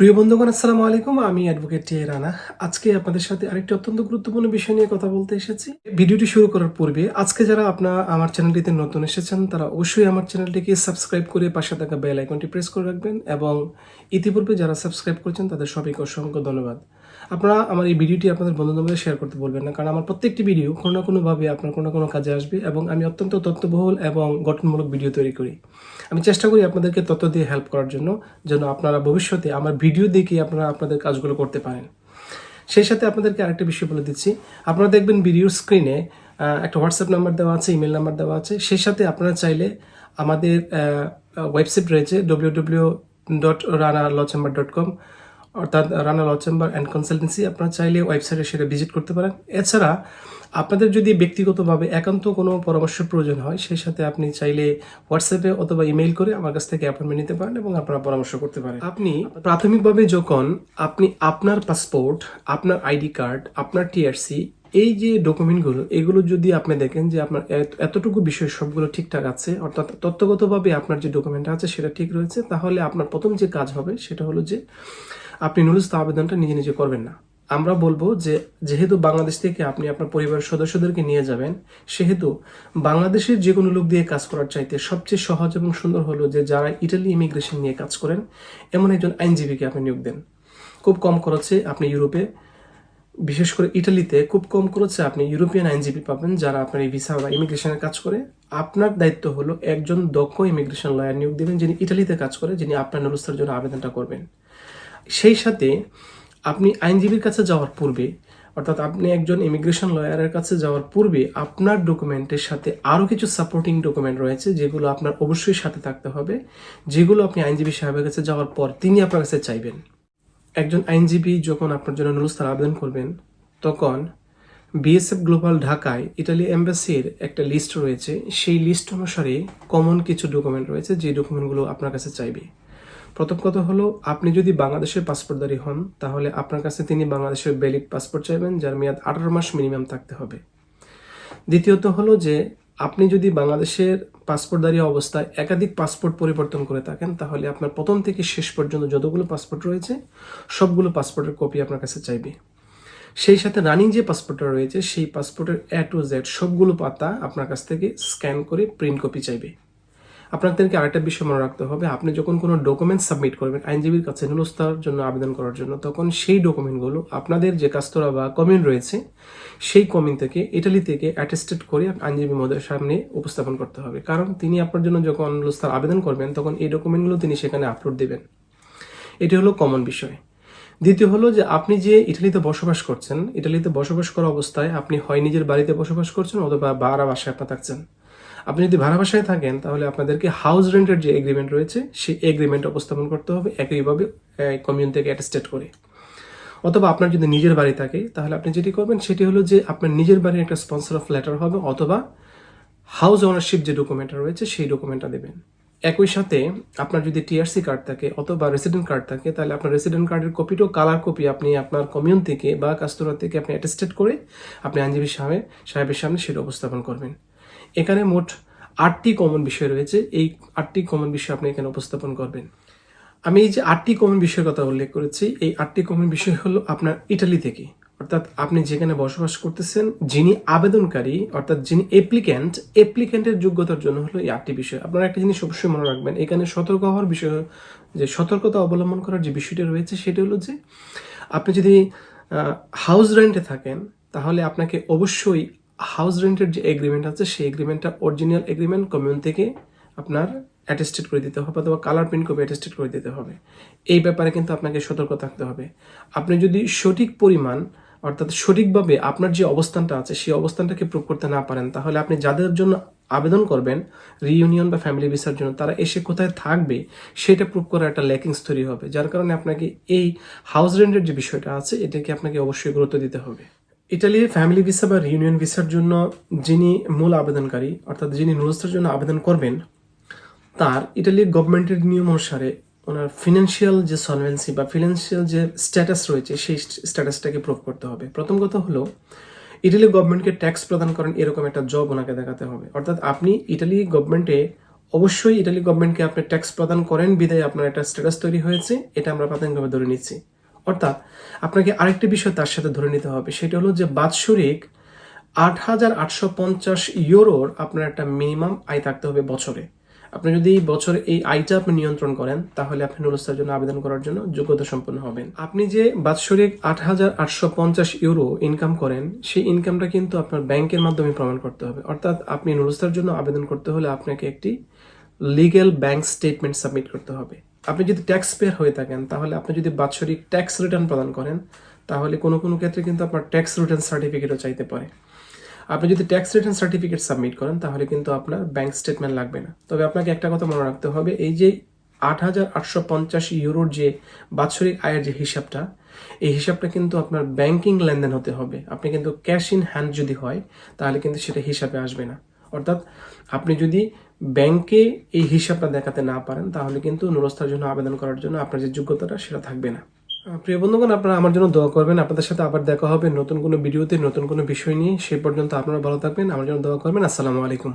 প্রিয় বন্ধুগণ, আসসালামু আলাইকুম। আমি অ্যাডভোকেট টি রানা। আজকে আপনাদের সাথে আরেকটি অত্যন্ত গুরুত্বপূর্ণ বিষয় নিয়ে কথা বলতে এসেছি। ভিডিওটি শুরু করার পূর্বে আজকে যারা আপনার আমার চ্যানেলটিতে নতুন এসেছেন, তারা অবশ্যই আমার চ্যানেলটিকে সাবস্ক্রাইব করে পাশে থাকা বেল আইকনটি প্রেস করে রাখবেন এবং ইতিপূর্বে যারা সাবস্ক্রাইব করেছেন, তাদের সবাইকে অসংখ্য ধন্যবাদ। আপনারা আমার এই ভিডিওটি আপনাদের বন্ধুদের শেয়ার করতে বলবেন না, কারণ আমার প্রত্যেকটি ভিডিও কোনো না কোনোভাবে আপনার কোনো কোনো কাজে আসবে এবং আমি অত্যন্ত তথ্যবহুল এবং গঠনমূলক ভিডিও তৈরি করি। আমি চেষ্টা করি আপনাদেরকে তথ্য দিয়ে হেল্প করার জন্য, যেন আপনারা ভবিষ্যতে আমার ভিডিও দেখে আপনারা আপনাদের কাজগুলো করতে পারেন। সেই সাথে আপনাদেরকে আরেকটা বিষয় বলে দিচ্ছি, আপনারা দেখবেন ভিডিওর স্ক্রিনে একটা হোয়াটসঅ্যাপ নাম্বার দেওয়া আছে ইমেল নাম্বার দেওয়া আছে, সেই সাথে আপনারা চাইলে আমাদের ওয়েবসাইট রয়েছে W W dot Rana law chamber dot com অর্থাৎ Rana law chamber and consultancy আপনারা চাইলে ওয়েবসাইটে সেটা ভিজিট করতে পারেন। এছাড়া আপনাদের যদি ব্যক্তিগতভাবে একান্ত কোনো পরামর্শের প্রয়োজন হয়, সেই সাথে আপনি চাইলে হোয়াটসঅ্যাপে অথবা ইমেইল করে আমার কাছ থেকে অ্যাপয়েন্টমেন্ট নিতে পারেন এবং আপনারা পরামর্শ করতে পারেন। আপনি প্রাথমিকভাবে যখন আপনি আপনার পাসপোর্ট আপনার আইডি কার্ড আপনার টিআরসি এই যে ডকুমেন্টগুলো এগুলো যদি আপনি দেখেন যে আপনার এতটুকু বিষয় সবগুলো ঠিকঠাক আছে, অর্থাৎ তত্ত্বগতভাবে আপনার যে ডকুমেন্ট আছে সেটা ঠিক রয়েছে, তাহলে আপনার প্রথম যে কাজ হবে সেটা হলো যে আপনি নুরুস্ত আবেদনটা নিজে নিজে করবেন না। আমরা বলব যে, যেহেতু বাংলাদেশ থেকে আপনি আপনার পরিবারের সদস্যদেরকে নিয়ে যাবেন, সেহেতু বাংলাদেশের যে কোনো লোক দিয়ে কাজ করার চাইতে সবচেয়ে সহজ এবং সুন্দর হলো যে, যারা ইটালি ইমিগ্রেশন নিয়ে কাজ করেন, এমন একজন আইনজীবীকে আপনি নিয়োগ দেন। খুব কম খরচে আপনি ইউরোপে, বিশেষ করে ইটালিতে খুব কম খরচে আপনি ইউরোপিয়ান আইনজীবী পাবেন যারা আপনার এই ভিসা বা ইমিগ্রেশনের কাজ করে। আপনার দায়িত্ব হলো একজন দক্ষ ইমিগ্রেশন লয়ার নিয়োগ দেবেন যিনি ইটালিতে কাজ করে, যিনি আপনার নুরুস্তার জন্য আবেদনটা করবেন। সেই সাথে আপনি আইনজীবীর কাছে যাওয়ার পূর্বে, অর্থাৎ আপনি একজন ইমিগ্রেশন লয়ারের কাছে যাওয়ার পূর্বে আপনার ডকুমেন্টের সাথে আরও কিছু সাপোর্টিং ডকুমেন্ট রয়েছে যেগুলো আপনার অবশ্যই সাথে থাকতে হবে, যেগুলো আপনি আইনজীবী সাহেবের কাছে যাওয়ার পর তিনি আপনার কাছে চাইবেন। একজন আইনজীবী যখন আপনার জন্য নুরুস্তার আবেদন করবেন, তখন বিএসএফ গ্লোবাল ঢাকায় ইটালি এম্বাসির একটা লিস্ট রয়েছে। সেই লিস্ট অনুসারে কমন কিছু ডকুমেন্ট রয়েছে যে ডকুমেন্টগুলো আপনার কাছে চাইবে। প্রথম কথা হলো, আপনি যদি বাংলাদেশের পাসপোর্টধারী হন, তাহলে আপনার কাছে তিনি বাংলাদেশের ভ্যালিড পাসপোর্ট চাইবেন, যার মেয়াদ আঠারো মাস মিনিমাম থাকতে হবে। দ্বিতীয়ত হলো যে, আপনি যদি বাংলাদেশের পাসপোর্টধারী অবস্থায় একাধিক পাসপোর্ট পরিবর্তন করে থাকেন, তাহলে আপনার প্রথম থেকে শেষ পর্যন্ত যতগুলো পাসপোর্ট রয়েছে, সবগুলো পাসপোর্টের কপি আপনার কাছে চাইবে। সেই সাথে রানিং যে পাসপোর্টটা রয়েছে, সেই পাসপোর্টের এ টু জেড সবগুলো পাতা আপনার কাছ থেকে স্ক্যান করে প্রিন্ট কপি চাইবে। আপনাদেরকে আরেকটা বিষয় মনে রাখতে হবে। আপনি যখন কোনো ডকুমেন্ট সাবমিট করবেন, আইনজীবীর কাছে নুরস্তার জন্য আবেদন করার জন্য, তখন সেই ডকুমেন্টগুলো আপনাদের যে কাস্তরা বা কমিউন রয়েছে, সেই কমিউন থেকে ইটালি থেকে অ্যাটেস্টেড করে আইনজীবী মহোদয়ের সামনে উপস্থাপন করতে হবে। কারণ তিনি আপনার জন্য যখন নুরস্তার আবেদন করবেন, তখন এই ডকুমেন্টগুলো তিনি সেখানে আপলোড দেবেন। এটি হলো কমন বিষয়। দ্বিতীয় হলো যে, আপনি যে ইটালিতে বসবাস করছেন ইটালিতে বসবাস করা অবস্থায় আপনি হয় নিজের বাড়িতে বসবাস করছেন অথবা ভাড়া বাসায় আপনার থাকছেন। আপনি যদি ভাড়া বাসায় থাকেন, তাহলে আপনাদেরকে হাউস রেন্টের যে এগ্রিমেন্ট রয়েছে, সেই এগ্রিমেন্ট উপস্থাপন করতে হবে একইভাবে কমিউন থেকে অ্যাটেস্টেড করে। অথবা আপনার যদি নিজের বাড়ি থাকে, তাহলে আপনি যেটি করবেন, সেটি হলো যে আপনার নিজের বাড়ির একটা স্পন্সর অফ লেটার হবে, অথবা হাউস ওনারশিপ যে ডকুমেন্টটা রয়েছে, সেই ডকুমেন্টটা দেবেন। একই সাথে আপনার যদি টিআরসি কার্ড থাকে, অথবা রেসিডেন্ট কার্ড থাকে, তাহলে আপনার রেসিডেন্ট কার্ডের কপিটাও কালার কপি আপনি আপনার কমিউন থেকে বা কাস্তরা থেকে আপনি অ্যাটেস্টেড করে, আপনি আইনজীবী সাহেব, সাহেবের সামনে সেটা উপস্থাপন করবেন। এখানে মোট আটটি কমন বিষয় রয়েছে। এই আটটি কমন বিষয় আপনি এখানে উপস্থাপন করবেন। আমি এই যে আটটি কমন বিষয়ের কথা উল্লেখ করেছি, এই আটটি কমন বিষয় হলো আপনার ইটালি থেকে। অর্থাৎ আপনি যেখানে বসবাস করতেছেন, যিনি আবেদনকারী, অর্থাৎ যিনি অ্যাপ্লিক্যান্ট অ্যাপ্লিক্যান্টের যোগ্যতার জন্য হলো এই আটটি বিষয়। আপনারা একটা জিনিস অবশ্যই মনে রাখবেন, এখানে সতর্ক হওয়ার বিষয়, যে সতর্কতা অবলম্বন করার যে বিষয়টি রয়েছে, সেটা হলো যে আপনি যদি হাউস রেন্টে থাকেন, তাহলে আপনাকে অবশ্যই হাউস রেন্টের যে এগ্রিমেন্ট আছে, সেই এগ্রিমেন্টটা অরিজিনাল এগ্রিমেন্ট কমিউন থেকে আপনার অ্যাটেস্টেড করে দিতে হবে অথবা কালার প্রিন্ট কপি অ্যাটেস্টেড করে দিতে হবে। এই ব্যাপারে কিন্তু আপনাকে সতর্ক থাকতে হবে। আপনি যদি সঠিক পরিমাণ, অর্থাৎ সঠিকভাবে আপনার যে অবস্থানটা আছে, সেই অবস্থানটাকে প্রুভ করতে না পারেন, তাহলে আপনি যাদের জন্য আবেদন করবেন রিইউনিয়ন বা ফ্যামিলি ভিসার জন্য, তারা এসে কোথায় থাকবে, সেটা প্রুভ করার একটা ল্যাকিংস তৈরি হবে। যার কারণে আপনাকে এই হাউস রেন্টের যে বিষয়টা আছে, এটাকে আপনাকে অবশ্যই গুরুত্ব দিতে হবে। ইটালির ফ্যামিলি ভিসা বা রিউনিয়ন ভিসার জন্য যিনি মূল আবেদনকারী, অর্থাৎ যিনি নুরস্তার জন্য আবেদন করবেন, তার ইটালির গভর্নমেন্টের নিয়ম অনুসারে ওনার ফিনান্সিয়াল যে সলভেন্সি বা ফিনান্সিয়াল যে স্ট্যাটাস রয়েছে, সেই স্ট্যাটাসটাকে প্রুভ করতে হবে। প্রথম কথা হলো ইটালি গভর্নমেন্টকে ট্যাক্স প্রদান করেন এরকম একটা জব ওনাকে দেখাতে হবে। অর্থাৎ আপনি ইটালি গভর্নমেন্টে অবশ্যই ইটালি গভর্নমেন্টকে আপনি ট্যাক্স প্রদান করেন বিদায় আপনার একটা স্ট্যাটাস তৈরি হয়েছে, এটা আমরা প্রাথমিকভাবে ধরে নিচ্ছি। অর্থাৎ আপনাকে আরেকটি বিষয় তার সাথে ধরে নিতে হবে, সেটা হলো যে বাৎসরিক আট হাজার আটশো পঞ্চাশ ইউরোর আপনার একটা মিনিমাম আয় থাকতে হবে বছরে। আপনি যদি এই বছর এই আয়টা আপনি নিয়ন্ত্রণ করেন, তাহলে আপনি নুরস্তার জন্য আবেদন করার জন্য যোগ্যতা সম্পন্ন হবেন। আপনি যে বাৎসরিক আট হাজার আটশো পঞ্চাশ ইউরো ইনকাম করেন, সেই ইনকামটা কিন্তু আপনার ব্যাংকের মাধ্যমে প্রমাণ করতে হবে। অর্থাৎ আপনি নুরস্তার জন্য আবেদন করতে হলে আপনাকে একটি লিগ্যাল ব্যাংক স্টেটমেন্ট সাবমিট করতে হবে। আপনি যদি ট্যাক্স পেয়ার হয়ে থাকেন, তাহলে আপনি যদি বাৎসরিক ট্যাক্স রিটার্ন প্রদান করেন, তাহলে কোনো কোনো ক্ষেত্রে কিন্তু আপনার ট্যাক্স রিটার্ন সার্টিফিকেটও চাইতে পারে। আপনি যদি ট্যাক্স রিটার্ন সার্টিফিকেট সাবমিট করেন, তাহলে কিন্তু আপনার ব্যাংক স্টেটমেন্ট লাগবে না। তবে আপনাকে একটা কথা মনে রাখতে হবে, এই যে আট হাজার আটশো পঞ্চাশ ইউরোর যে বাৎসরিক আয়ের যে হিসাবটা, এই হিসাবটা কিন্তু আপনার ব্যাংকিং লেনদেন হতে হবে। আপনি কিন্তু ক্যাশ ইন হ্যান্ড যদি হয়, তাহলে কিন্তু সেটা হিসাবে আসবে না। অর্থাৎ আপনি যদি ব্যাংকে এই হিসাবটা দেখাতে না পারেন, তাহলে কিন্তু নুরস্থার জন্য আবেদন করার জন্য আপনার যে যোগ্যতাটা সেটা থাকবে না। প্রিয় বন্ধুগণ, আপনারা আমার জন্য দোয়া করবেন। আপনাদের সাথে আবার দেখা হবে নতুন কোনো ভিডিওতে, নতুন কোনো বিষয় নিয়ে। সে পর্যন্ত আপনারা ভালো থাকবেন। আমার জন্য দোয়া করবেন। আসসালামু আলাইকুম।